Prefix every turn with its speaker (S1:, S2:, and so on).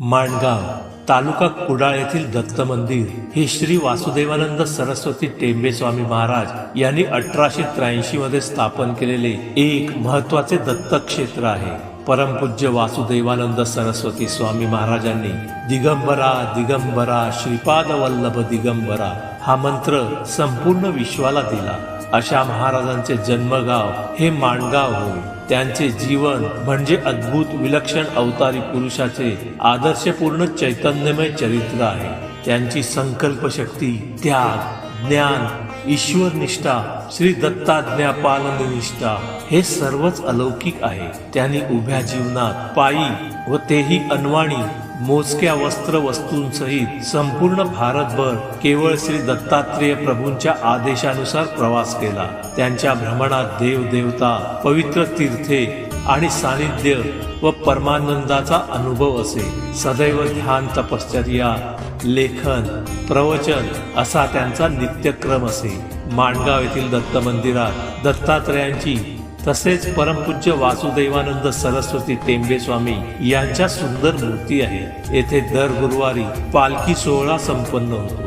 S1: माणगाव तालुका कुडाळ येथील दत्त मंदिर. हे श्री वासुदेवानंद सरस्वती टेंबे स्वामी महाराज यांनी अठराशे त्र्याऐंशी मध्ये स्थापन केलेले एक महत्त्वाचे दत्त क्षेत्र आहे. परमपूज्य वासुदेवानंद सरस्वती स्वामी महाराजांनी दिगंबरा दिगंबरा श्रीपाद वल्लभ दिगंबरा हा मंत्र संपूर्ण विश्वाला दिला. अशा महाराजांचे जन्मगाव हे माणगाव होय. त्यांचे जीवन म्हणजे अद्भुत विलक्षण अवतारी पुरुषाचे आदर्शपूर्ण चैतन्यमय चरित्र आहे. त्यांची संकल्प शक्ती त्याग ज्ञान ईश्वर निष्ठा श्री दत्ताज्ञा पालन निष्ठा हे सर्वच अलौकिक आहे. त्यांनी उभ्या जीवनात पायी व तेही अनवाणी मोजक्या वस्त्र वस्तूंसहित संपूर्ण भारतभर केवळ श्री दत्तात्रेय प्रभूंच्या आदेशानुसार प्रवास केला. त्यांच्या भ्रमणात देव देवता पवित्र तीर्थे आणि सानिध्य व परमानंदाचा अनुभव असे. सदैव ध्यान तपश्चर्या लेखन प्रवचन असा त्यांचा नित्यक्रम असे. माणगाव येथील दत्त मंदिरात दत्तात्रयांची तसेच परमपूज्य वासुदेवानंद सरस्वती टेंबे स्वामी यांच्या सुंदर मूर्ती आहे येथे दर गुरुवारी पालखी सोहळा संपन्न होतो.